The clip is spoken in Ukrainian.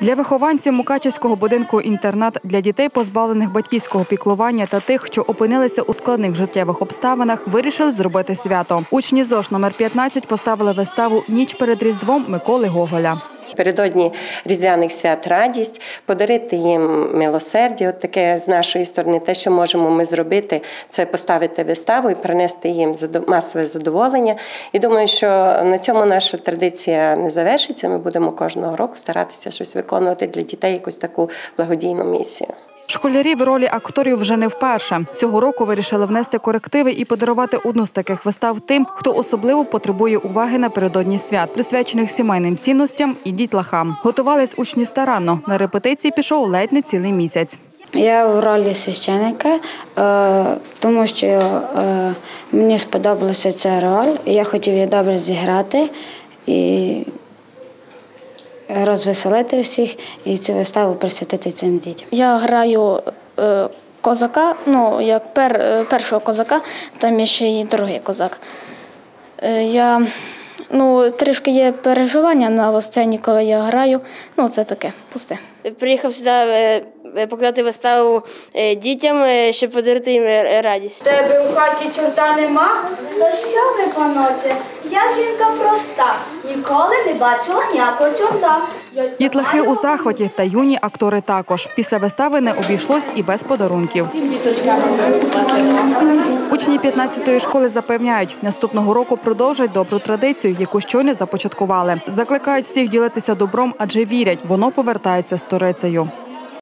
Для вихованців Мукачівського будинку інтернат для дітей, позбавлених батьківського піклування та тих, що опинилися у складних життєвих обставинах, вирішили зробити свято. Учні ЗОЖ номер 15 поставили виставу Ніч перед Різдвом Миколи Гоголя. Передодні різдвяних свят радість, подарити їм милосердя. От таке з нашої сторони, те, що можемо ми зробити, це поставити виставу і принести їм масове задоволення. І думаю, що на цьому наша традиція не завершиться. Ми будемо кожного року старатися щось виконувати для дітей, якусь таку благодійну місію. Школярі в ролі акторів вже не вперше. Цього року вирішили внести корективи і подарувати одну з таких вистав тим, хто особливо потребує уваги напередодні свят, присвячених сімейним цінностям і дітлахам. Готувались учні старанно. На репетиції пішов ледь не цілий місяць. Я в ролі священика, е, тому що е, мені сподобалася ця роль. Я хотів її добре зіграти і розвеселити всіх і цю виставу присвятити цим дітям. Я граю е, козака, ну як пер, е, першого козака, там є ще й другий козак. Е, я, ну, трішки є переживання на сцені, коли я граю. Ну, це таке, пусте. Приїхав сюди показати виставу е, дітям, е, щоб подарувати їм е, радість. Тебе у хаті чорта нема? Та що ви, паноче? Я жінка проста, ніколи не бачила ніякого чорта. Дітлахи у захваті та юні актори також. Після вистави не обійшлось і без подарунків. Учні 15-ї школи запевняють, наступного року продовжать добру традицію, яку щойно започаткували. Закликають всіх ділитися добром, адже вірять, воно повертається сторицею.